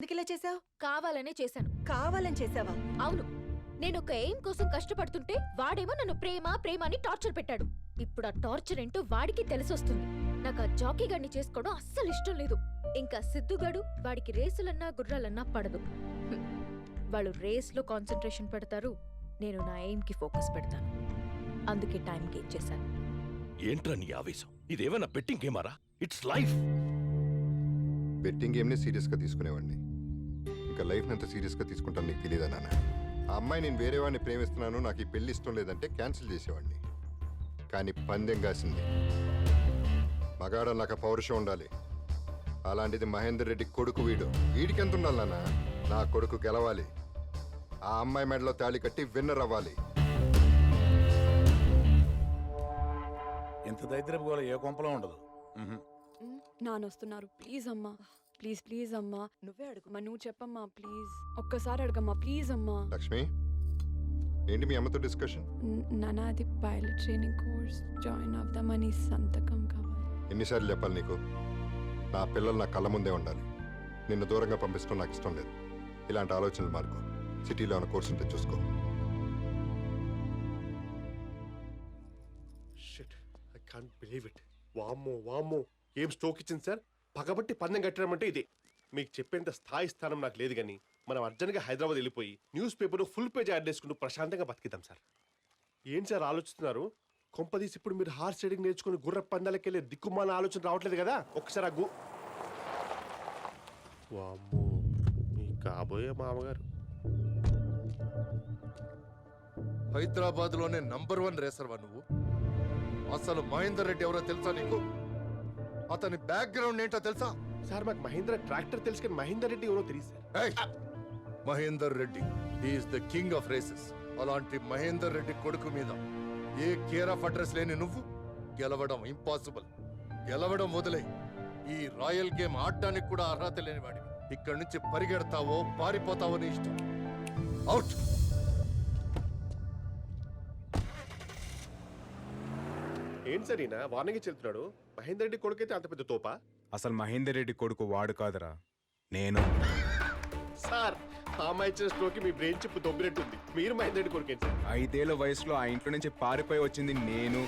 ఎందుకు ఇలా చేసావు కావాలనే చేశాను. కావాలని చేసావా అవును. నేను ఒక ఎయిమ్ కోసం కష్టపడుతుంటే వాడేమో నన్ను ప్రేమ ప్రేమ అని టార్చర్ పెట్టాడు. ఇప్పుడు ఆ టార్చర్ ఏంటో వాడికి తెలిసొస్తుంది. నాకు ఆ జాకీ గడిని చేసుకోవడం అస్సలు ఇష్టం లేదు. ఇంకా సిద్ధుగాడు వాడికి రేసులన్నా గుర్రాలన్నా పడదు. హ్మ్. వాళ్ళు రేస్లో కాన్సన్ట్రేషన్ పెడతారు. నేను నా ఎయిమ్కి ఫోకస్ పెడతాను. అందుకే టైంకి ఇచ్చేశాను ఏంట్రా నీ ఆవేశం? ఇదేమన్నా బెట్టింగ్ గేమారా? It's life! బెట్టింగ్ గేమ్ని సీరియస్గా తీసుకునేవాడిని. ఇంకా లైఫ్ని ఎంత సీరియస్గా తీసుకుంటాను నీకు తెలియదా నాన్న? ఆ అమ్మాయి నేను వేరే వాడిని ప్రేమిస్తున్నాను నాకు ఈ పెళ్ళి ఇష్టం లేదంటే క్యాన్సిల్ చేసేవాడిని. కానీ పందెం కాసింది. మగాడ నాకు పౌరుషం ఉండాలి. అలాంటిది మహేందర్ రెడ్డి కొడుకు వీడు. వీడికి ఎంత ఉండాలి నాన్న? నా కొడుకు గెలవాలి. ఆ అమ్మాయి మెడలో తాళి కట్టి విన్నర్ అవ్వాలి. ఇంత దరిద్రపు గోల ఏ కొంపలో ఉండదు. నాన్న వస్తున్నారు ప్లీజ్ అమ్మా ప్లీజ్ ప్లీజ్ అమ్మా. నువ్వే అడుగు. అమ్మా నువ్వు చెప్పమ్మా ప్లీజ్. ఒక్కసారి అడగమ్మా ప్లీజ్ అమ్మా. లక్ష్మి ఏంటి మీ అమ్మతో డిస్కషన్? న- నాన్న అది పైలట్ ట్రైనింగ్ కోర్స్ జాయిన్ అవుదామని సంతకం కావాలి. ఎన్నిసార్లు చెప్పాలి నీకు? నా పిల్లలు నా కళ్ళ ముందే ఉండాలి. నిన్ను దూరంగా పంపించడం నాకు ఇష్టం లేదు. ఇలాంటి ఆలోచనలు మార్కో. సిటీలో ఉన్న కోర్సు ఉంటే చూసుకో. Shit I can't believe it వామ్మో వామ్మో. ఏం స్ట్రోక్ ఇచ్చింది సార్? పగబట్టి పందెం కట్టడం అంటే ఇదే. మీకు చెప్పేంత స్థాయి స్థానం నాకు లేదు కానీ మనం అర్జెంట్గా హైదరాబాద్ వెళ్ళిపోయి news paper full page ad చేసుకుంటూ ప్రశాంతంగా బతికిద్దాం సార్. ఏంటి సార్ ఆలోచిస్తున్నారు? కొంపదీసి ఇప్పుడు మీరు హార్స్ రైడింగ్ నేర్చుకుని గుర్ర పందాలకి వెళ్ళే దిక్కుమాల ఆలోచన రావట్లేదు కదా? ఒకసారి ఆ గు వామ్మో మీ కాబోయే మామగారు. హైదరాబాద్లోనే నంబర్ వన్ రేసర్వా నువ్వు? అసలు మహేందర్ రెడ్డి ఎవరో తెలుసా నీకు? అతని బ్యాక్గ్రౌండ్ ఏంటో తెలుసా? సార్ మాకు మహేంద్ర ట్రాక్టర్ తెలుసు కానీ మహేందర్ రెడ్డి ఎవరో తెలియదు sir! Mahender Reddy is the king of races అలాంటి మహేందర్ రెడ్డి కొడుకు మీద ఏ కేర్ ఆఫ్ అడ్రస్ లేని నువ్వు గెలవడం ఇంపాసిబుల్ గెలవడం వదిలే. ఈ రాయల్ గేమ్ ఆడడానికి కూడా అర్హత లేని వాడివి. ఇక్కడి నుంచి పరిగెడతావో పారిపోతావో నీ ఇష్టం. అవుట్ ఏంటి సార్ ఈయన? వార్నింగ్ చెల్తున్నాడు మహేందర్ రెడ్డి కొడుకైతే అంత పెద్ద తోపా? అసలు మహేందర్ రెడ్డి కొడుకు వాడు కాదురా. నేను. సార్ ఆ అమ్మాయి ఇచ్చిన స్ట్రోక్ మీ బ్రెయిన్ చిప్ దొబ్బినట్టుంది. మీరు మహేందర్ రెడ్డి కొడుకేంటి సార్? ఐదేళ్ళ వయసులో ఆ ఇంట్లో నుంచి పారిపోయి వచ్చింది నేను.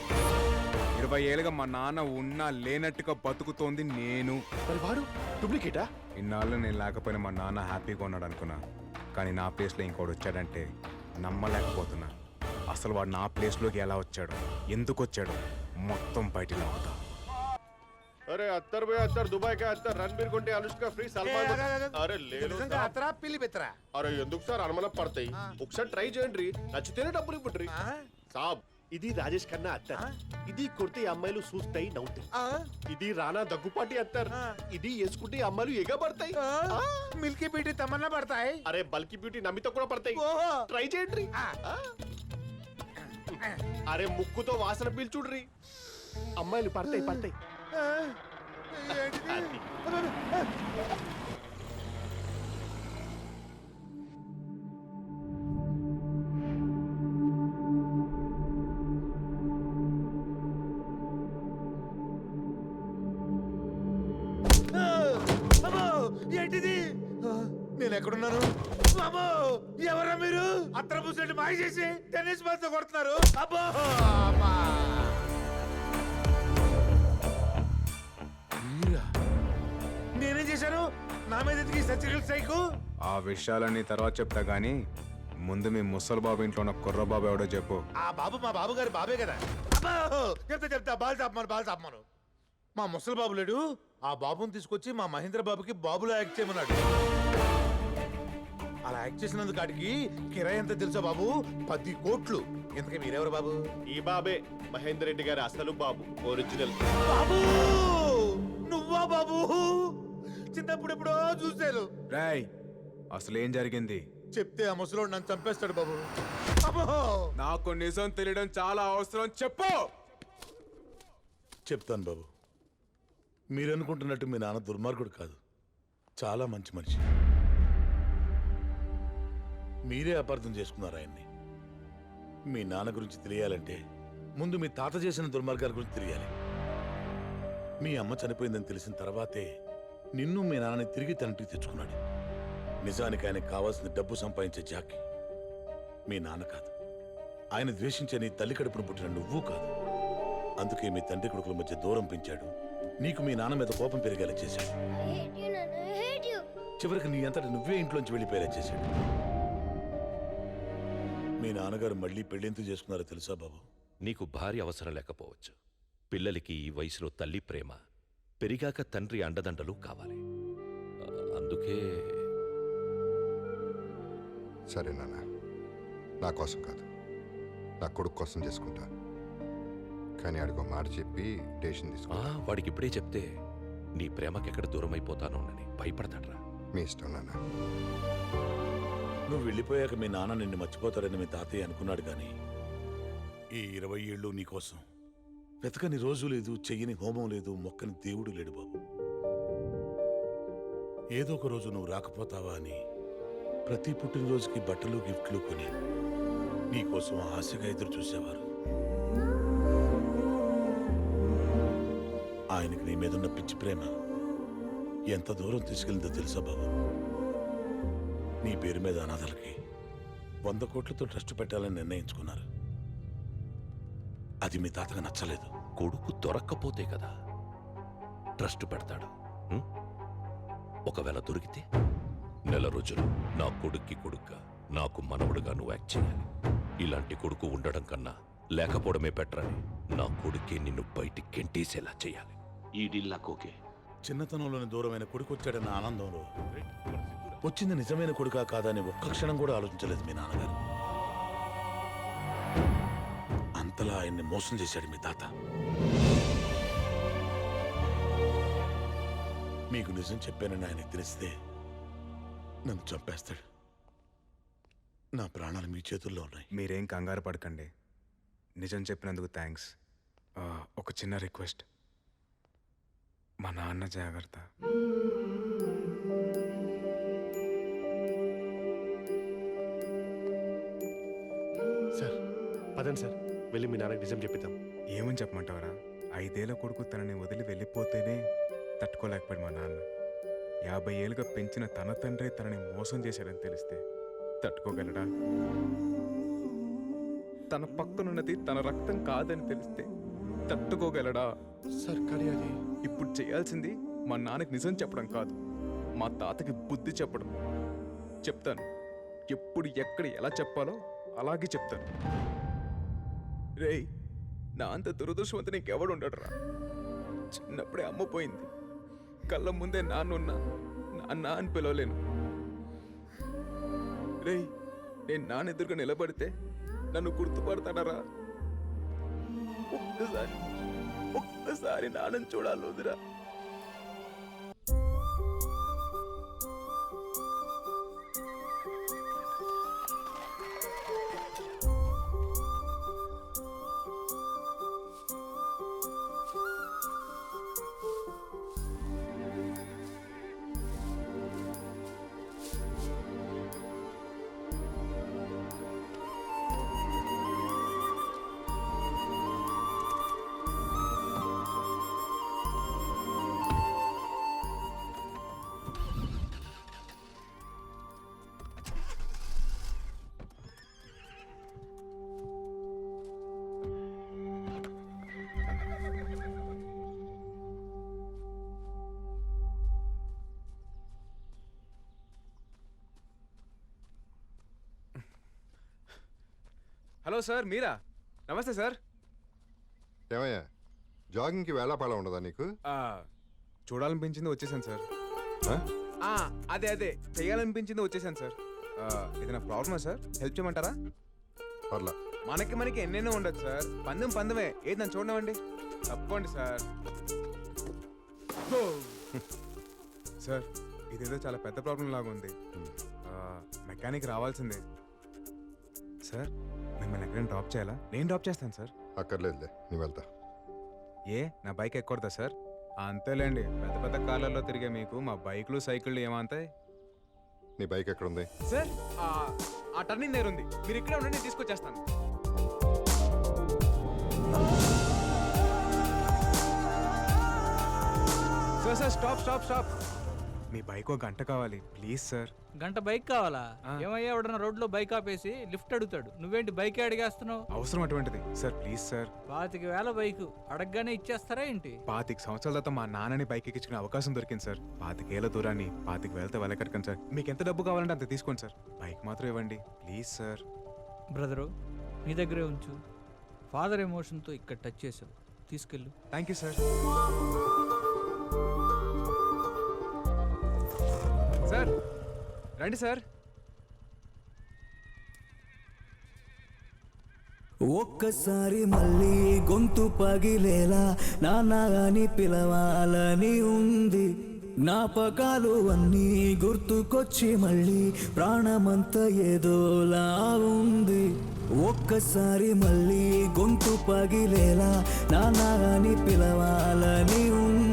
ఇరవై ఏళ్ళుగా మా నాన్న ఉన్నా లేనట్టుగా బతుకుతోంది నేను. మరి వాడు? డూప్లికేటా ఇన్నాళ్ళు నేను లేకపోయినా మా నాన్న హ్యాపీగా ఉన్నాడు అనుకున్నా. కానీ నా ప్లేస్లో ఇంకోటి వచ్చాడంటే నమ్మలేకపోతున్నా. అసలు వాడు నా ప్లేస్లోకి ఎలా వచ్చాడు? ఎందుకు వచ్చాడు? మొత్తం బయటికి అవుతా అరే అత్తర్ పోయి అత్తర్ దుబాయ్ కా అత్తర్ రణబీర్ కొంటే అనుష్క ఫ్రీ సల్మాన్ అరే లేదు. అతరా పిల్లి బెత్తరా? అరే ఎందుకు సార్ అనుమానం పడతాయి? ఒకసారి ట్రై చేయండి నచ్చితేనే డబ్బులు ఇవ్వండి సాబ్ ఇది రాజేష్ ఖన్నా అత్తర్. ఇది కొడితే ఈ అమ్మాయిలు చూస్తాయి నవ్వుతాయి ఇది రానా దగ్గుపాటి అత్తర్. ఇది వేసుకుంటే ఈ అమ్మాయిలు ఎగబడతాయి. మిల్కీ పీటి తమన్నా పడతాయి. అరే బల్కి బ్యూటీ నమ్మితో కూడా పడతాయి. ట్రై చేయండి. అరే ముక్కుతో వాసన పీల్చుడ్రి. అమ్మాయిలు పడతాయి పడతాయి. ఏంటిది? నేను ఎక్కడున్నాను? అమ్మో ఎవరా మీరు? అత్తర పూసినట్టు మాయ చేసి టెన్నిస్ బాల్తో కొడుతున్నారు. అబ్బో! అమ్మా. నేనేం చేశాను? నా మీద ఎందుకు సర్జికల్ స్ట్రైక్? ఆ విషయాలన్నీ తర్వాత చెప్తా గానీ ముందు మీ ముసలి బాబు ఇంట్లో ఉన్న కుర్రబాబు ఎవడో చెప్పు. ఆ బాబు మా బాబు గారి బాబే కదా. అబ్బో! చెప్తా చెప్తా బాల్ చాపమాను బాల్ చాపమాను మా ముసలి బాబు లేడు. ఆ బాబుని తీసుకొచ్చి మా మహేంద్ర బాబుకి బాబులో యాక్ట్ చేయమన్నాడు. అలా యాక్ట్ చేసినందుకు కాడికి కిరాయి ఎంత తెలుసా బాబు? పది కోట్లు. ఇంతకీ మీరెవరు బాబు? ఈ బాబే మహేందర్ రెడ్డి గారి అసలు బాబు ఒరిజినల్ బాబు! నువ్వా బాబు? చిన్నప్పుడు ఎప్పుడో చూశాను. రాయ్ అసలేం జరిగింది? చెప్తే ఆ ముసలోడు నన్ను చంపేస్తాడు బాబు. అబ్బో! నాకు నిజం తెలియడం చాలా అవసరం. చెప్పు! చెప్తాను బాబు. మీరు అనుకుంటున్నట్టు మీ నాన్న దుర్మార్గుడు కాదు. చాలా మంచి మనిషి. మీరే అపార్థం చేసుకున్నారు ఆయన్ని. మీ నాన్న గురించి తెలియాలంటే ముందు మీ తాత చేసిన దుర్మార్గాల గురించి తెలియాలి. మీ అమ్మ చనిపోయిందని తెలిసిన తర్వాతే నిన్ను మీ నాన్నని తిరిగి తనటికి తెచ్చుకున్నాడు. నిజానికి ఆయనకు కావాల్సిన డబ్బు సంపాదించే జాకి. మీ నాన్న కాదు. ఆయన ద్వేషించే నీ తల్లి కడుపును పుట్టిన నువ్వు కాదు. అందుకే మీ తండ్రి కొడుకుల మధ్య దూరం పెంచాడు. నీకు మీ నాన్న మీద కోపం పెరిగేలా చేశాడు. చివరికి నీ అంతటి నువ్వే ఇంట్లోంచి వెళ్ళిపోయేలా చేశాడు. మీ నాన్నగారు మళ్ళీ పెళ్ళెందుకు చేసుకున్నారో తెలుసా బాబు? నీకు భార్య అవసరం లేకపోవచ్చు. పిల్లలకి ఈ వయసులో తల్లి ప్రేమ పెరిగాక తండ్రి అండదండలు కావాలి. ఆ, అందుకే సరే నాన్న. నా కోసం కాదు. నా కొడుకు కోసం చేసుకుంటా. కానీ అడుగు మాట చెప్పి డేషన్ ఆ, తీసుకుంటా. వాడికి ఇప్పుడే చెప్తే నీ ప్రేమకెక్కడ దూరం అయిపోతానోనని భయపడతాడ్రా. మీ ఇష్టం నాన్న. నువ్వు వెళ్ళిపోయాక మీ నాన్న నిన్ను మర్చిపోతారని మీ తాతయ్య అనుకున్నాడు కానీ ఈ ఇరవై ఏళ్ళు నీకోసం వెతకని రోజు లేదు చెయ్యని హోమం లేదు మొక్కని దేవుడు లేడు బాబు. ఏదో ఒక రోజు నువ్వు రాకపోతావా అని ప్రతి పుట్టినరోజుకి బట్టలు గిఫ్ట్లు కొని నీకోసం ఆశగా ఎదురు చూసేవారు. ఆయనకి నీ మీదున్న పిచ్చి ప్రేమ ఎంత దూరం తీసుకెళ్ళిందో తెలుసా బాబు? నీ పేరు మీద అనాథలకి వంద కోట్లతో ట్రస్ట్ పెట్టాలని నిర్ణయించుకున్నారు. అది మీ తాతగా నచ్చలేదు. కొడుకు దొరక్కపోతే కదా? ట్రస్ట్ పెడతాడు. ఉం? ఒకవేళ దొరికితే? నెల రోజులు నా కొడుక్కి కొడుక్క నాకు మనవడుగా నువ్వు యాక్ట్ చేయాలి. ఇలాంటి కొడుకు ఉండడం కన్నా లేకపోవడమే బెటరని నా కొడుకే నిన్ను బయటికి గెంటేసేలా చేయాలి. ఈ డీల్ నాకు ఓకే. చిన్నతనంలోని దూరమైన కొడుకు వచ్చాడన్న ఆనందంలో వచ్చింది నిజమైన కొడుకా కాదని ఒక్క క్షణం కూడా ఆలోచించలేదు మీ నాన్నగారు. అంతలా ఆయన్ని మోసం చేశాడు మీ తాత. మీకు నిజం చెప్పానని ఆయనకు తెలిస్తే నన్ను చంపేస్తాడు. నా ప్రాణాలు మీ చేతుల్లో ఉన్నాయి. మీరేం కంగారు పడకండి. నిజం చెప్పినందుకు థ్యాంక్స్. ఒక చిన్న రిక్వెస్ట్. మా నాన్న జాగ్రత్త. పదండి సార్. వెళ్ళి మీ నాన్నకి నిజం చెప్పిద్దాం. ఏమని చెప్పమంటావరా? ఐదేళ్ళ కొడుకు తనని వదిలి వెళ్ళిపోతేనే తట్టుకోలేకపోయాడు మా నాన్న. యాభై ఏళ్ళుగా పెంచిన తన తండ్రి తనని మోసం చేశాడని తెలిస్తే తట్టుకోగలడా? తన పక్కనున్నది తన రక్తం కాదని తెలిస్తే తట్టుకోగలడా? సార్ కానీ అది ఇప్పుడు చేయాల్సింది మా నాన్నకి నిజం చెప్పడం కాదు. మా తాతకి బుద్ధి చెప్పడం. చెప్తాను. ఎప్పుడు ఎక్కడ ఎలా చెప్పాలో అలాగే చెప్తాను. రేయ్ నా అంత దురదృష్టవంత నీకెవడు ఉండడురా. చిన్నప్పుడే అమ్మ పోయింది. కళ్ళ ముందే నాన్నున్నా నాన్న అని పిలవలేను. రేయ్ నేను నాన్న ఎదురుగా నిలబడితే నన్ను గుర్తుపడతాడరా ఒక్కసారి ఒక్కసారి నాన్నని చూడాలి వదిరా. హలో సార్ మీరా? నమస్తే సార్. ఏమయ్యా జాగింగ్కి వేళాపాళ ఉండదా నీకు? ఆ, చూడాలనిపించింది వచ్చేసాను సార్. ఆ? ఆ, అదే అదే చేయాలనిపించింది వచ్చేసాను సార్. ఆ, ఏదైనా ప్రాబ్లమా సార్? హెల్ప్ చేయమంటారా? పర్లా. మనకి మనకి ఎన్నెన్నో ఉండదు సార్. పందెం పందమే. ఏది నన్ను చూడనివ్వండి. తప్పండి సార్. సార్ ఇదేదో చాలా పెద్ద ప్రాబ్లం లాగా ఉంది. మెకానిక్ రావాల్సిందే. సార్ మిమ్మల్ని ఎక్కడైనా డ్రాప్ చేయాలా? నేను డ్రాప్ చేస్తాను సార్. అక్కర్లేదులే నీ వెళ్తా. ఏ? నా బైక్ ఎక్కకూడదా సార్? అంతేలేండి. పెద్ద పెద్ద కార్లలో తిరిగే మీకు మా బైక్లు సైకిళ్ళు ఏమంతాయి? నీ బైక్ ఎక్కడ ఉంది సార్ ఆ- ఆ టర్నింగ్ దగ్గర ఉంది. మీరు ఇక్కడే ఉండండి నేను తీసుకొచ్చేస్తాను. Sir sir stop stop stop. మీ బైక్ ఒక గంట కావాలి. Please sir. గంట బైక్ కావాలా. ఏమయ్యా ఎవడన్నా రోడ్లో బైక్ ఆపేసి లిఫ్ట్ అడుగుతాడు. నువ్వేంటి బైక్ అడిగేస్తున్నావు? అవసరం అటువంటిది. Sir please sir. పాతిక వేల బైక్. అడగగానే ఇచ్చేస్తారా ఏంటి? పాతిక సంవత్సరాల తర్వాత మా నాన్నని బైక్ ఎక్కించుకునే అవకాశం దొరికింది సార్. పాతికేళ్ళ దూరాన్ని పాతిక వేలతో వెళ్ళకట్టకండి సార్. మీకు ఎంత డబ్బు కావాలంటే అంత తీసుకోండి సార్. బైక్ మాత్రం ఇవ్వండి. Please sir. బ్రదరు నీ దగ్గరే ఉంచు. ఫాదర్ ఎమోషన్తో ఇక్కడ టచ్ చేసావు. తీసుకెళ్ళు. Thank you sir. సార్. రండి సార్. ఒక్కసారి మళ్ళీ గొంతు పగిలేలా నాన్న అని పిలవాలని ఉంది. జ్ఞాపకాలు అన్నీ గుర్తుకొచ్చి మళ్ళీ ప్రాణమంతా ఏదోలా ఉంది. ఒక్కసారి మళ్ళీ గొంతు పగిలేలా నాన్న అని పిలవాలని ఉంది.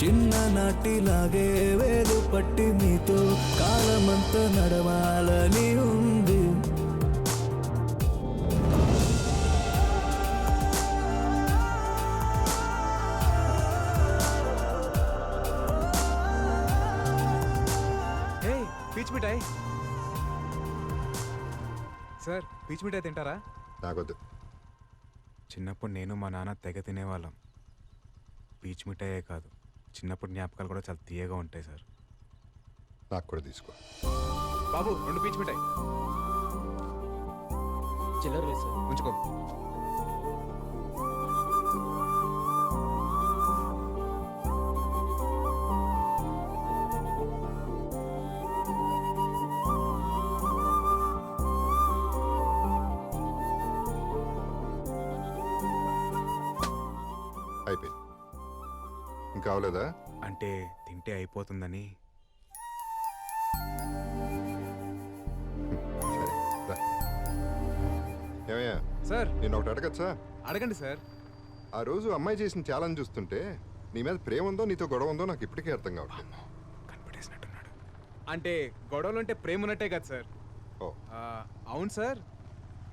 చిన్ననాటిలాగే వేలు పట్టి మీతో కాలమంతా నడవాలని ఉంది. ఏ పీచ్ మిఠాయి. సార్ పీచ్ మిఠాయి తింటారా? నాకొద్దు చిన్నప్పుడు నేను మా నాన్న తెగ తినేవాళ్ళం. పీచ్ మిఠాయే కాదు. చిన్నప్పుడు జ్ఞాపకాలు కూడా చాలా తీయగా ఉంటాయి సార్. నాకు కూడా తీసుకో. బాబు రెండు పీచ్ మిఠాయి. చిల్లర ఉంచుకో. ఇంకా అవలేదా అంటే తింటే అయిపోతుందని. సరే రా. ఏమయ్యా? సార్. నేను ఒకటి అడగచ్చా? అడగండి సార్. ఆ రోజు అమ్మాయి చేసిన ఛాలెంజ్ చూస్తుంటే నీ మీద ప్రేమ ఉందో నీతో గొడవ ఉందో నాకు ఇప్పటికీ అర్థం కావట్లేదు. కనిపెట్టేసినట్టున్నాడు అంటే గొడవలు అంటే ప్రేమ ఉన్నట్టే కదా సార్. ఓ. ఆ, అవును సార్.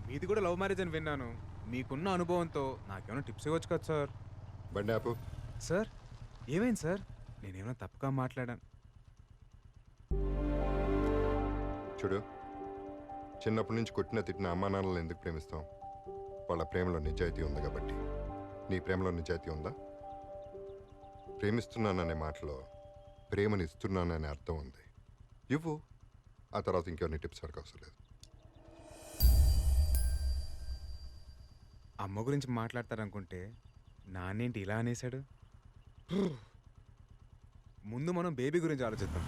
మీది కూడా లవ్ మ్యారేజ్ అని విన్నాను. మీకున్న అనుభవంతో నాకేమైనా టిప్స్ ఇవ్వచ్చు కదా సార్? బండి ఆపు. సార్ ఏమైంది సార్? నేనేమైనా తప్పుగా మాట్లాడాను. చూడు చిన్నప్పటి నుంచి కొట్టిన తిట్టిన అమ్మా నాన్నలను ఎందుకు ప్రేమిస్తాం వాళ్ళ ప్రేమలో నిజాయితీ ఉంది కాబట్టి. నీ ప్రేమలో నిజాయితీ ఉందా? ప్రేమిస్తున్నాననే మాటలో ప్రేమని ఇస్తున్నాననే అర్థం ఉంది. ఇవ్వు. ఆ తర్వాత ఇంకెవరిని టిప్స్ అడగ అవసరం లేదు. అమ్మ గురించి మాట్లాడతారనుకుంటే నాన్నేంటి ఇలా అనేశాడు? ముందు మనం బేబీ గురించి ఆలోచిద్దాం.